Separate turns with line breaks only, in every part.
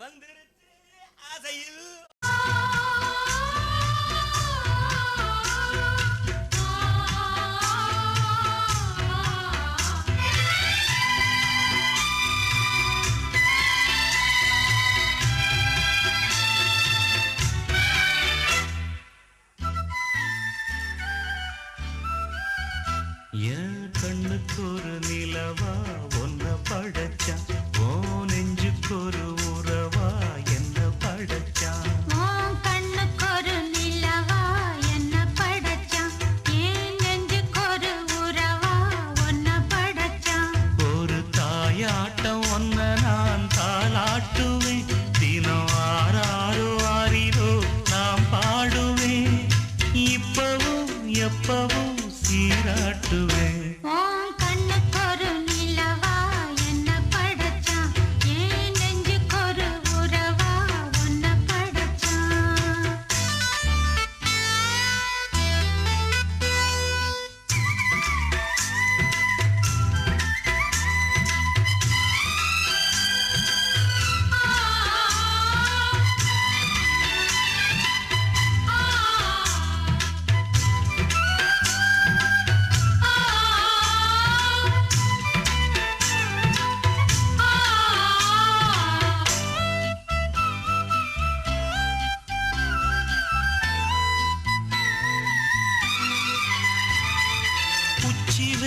வந்துருச்சு ஆசையில்.
என் கண்ணுக்கு ஒரு நிலவா ஒன்ன படைச்சான். நெஞ்சுக்கொரு உறவாய்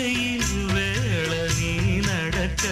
பாதையில் வேள நீ நடக்க